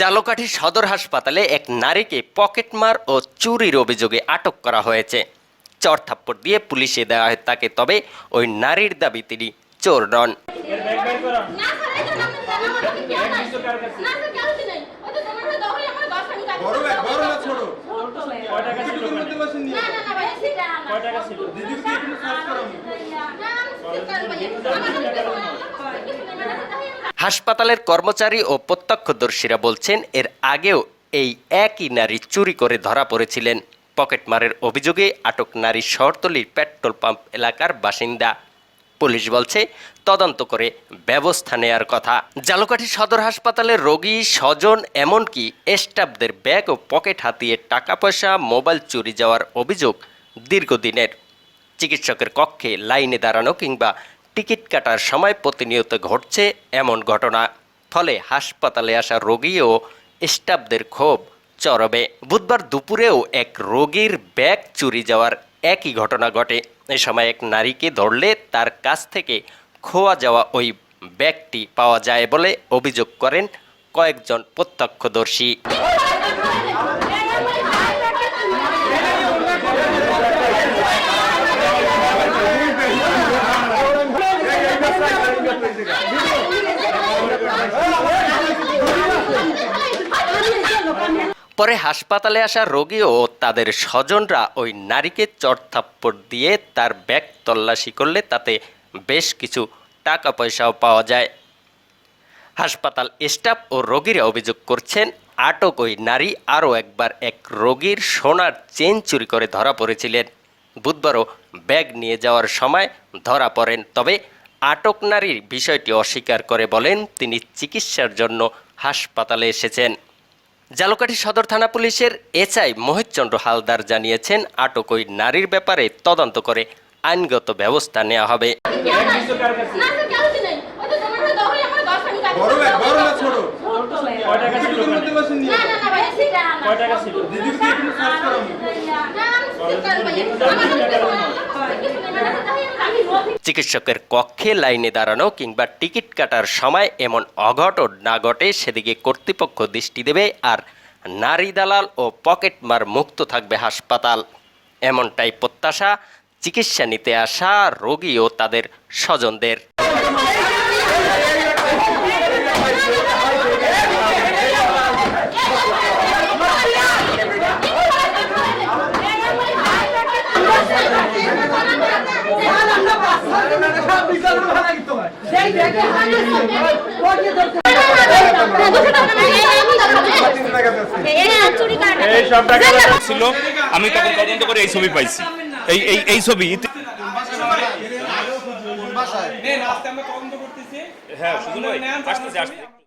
জালকাঠি সদর হাসপাতালে এক নারীকে পকেটমার ও চুরির অভিযোগে আটক করা হয়েছে। চর থাপ্পড় দিয়ে পুলিশে দেওয়া হয় তাকে, তবে ওই নারীর দাবি তিনি চোর নন। দিদি হাসপাতালের কর্মচারী ও প্রত্যক্ষদর্শীরা বলছেন, এর আগেও এই একই নারী চুরি করে ধরা পড়েছিলেন। পকেটমারের অভিযোগে আটক নারী শহরতলির পেট্রোল পাম্প এলাকার বাসিন্দা। পুলিশ বলছে, তদন্ত করে ব্যবস্থা নেয়ার কথা। জালকাঠি সদর হাসপাতালের রোগী, স্বজন, এমনকি স্টাফদের ব্যাগ ও পকেট হাতিয়ে টাকা পয়সা মোবাইল চুরি যাওয়ার অভিযোগ দীর্ঘদিনের। চিকিৎসকের কক্ষে লাইনে দাঁড়ানো কিংবা টিকিট কাটার সময় প্রতিনিয়ত ঘটছে এমন ঘটনা। ফলে হাসপাতালে আসা রোগী ও স্টাফদের ক্ষোভ চরবে বুধবার দুপুরেও এক রোগীর ব্যাগ চুরি যাওয়ার একই ঘটনা ঘটে। এ সময় এক নারীকে ধরলে তার কাছ থেকে খোয়া যাওয়া ওই ব্যাগটি পাওয়া যায় বলে অভিযোগ করেন কয়েকজন প্রত্যক্ষদর্শী। পরে হাসপাতালে আসা রোগী ও তাদের স্বজনরা ওই নারীকে চড়থাপ্পড় দিয়ে তার ব্যাগ তল্লাশি করলে তাতে বেশ কিছু টাকা পয়সাও পাওয়া যায়। হাসপাতাল স্টাফ ও রোগীরা অভিযোগ করছেন, আটক ওই নারী আরও একবার এক রোগীর সোনার চেন চুরি করে ধরা পড়েছিলেন। বুধবারও ব্যাগ নিয়ে যাওয়ার সময় ধরা পড়েন, তবে আটক নারীর বিষয়টি অস্বীকার করে বলেন, তিনি চিকিৎসার জন্য হাসপাতালে এসেছেন। জালকাঠি সদর থানা পুলিশের এসআই মোহিতচন্দ্র হালদার জানিয়েছেন আটক ওই নারীর ব্যাপারে তদন্ত করে আইনগত ব্যবস্থা নেওয়া হবে না চিকিৎসকের কক্ষে লাইনে দাঁড়ানো কিংবা টিকিট কাটার সময় এমন অঘটন না ঘটে, সেদিকে কর্তৃপক্ষ দৃষ্টি দেবে আর নারী দালাল ও পকেটমার মুক্ত থাকবে হাসপাতাল। এমনটাই প্রত্যাশা চিকিৎসা নিতে আসা রোগী ও তাদের স্বজনদের। এই সব টাকা ছিল আমি তখন তদন্ত করে এই ছবি পাইছি এই এই এই ছবি হ্যাঁ শুধু নয় আসতেছে আসতেছে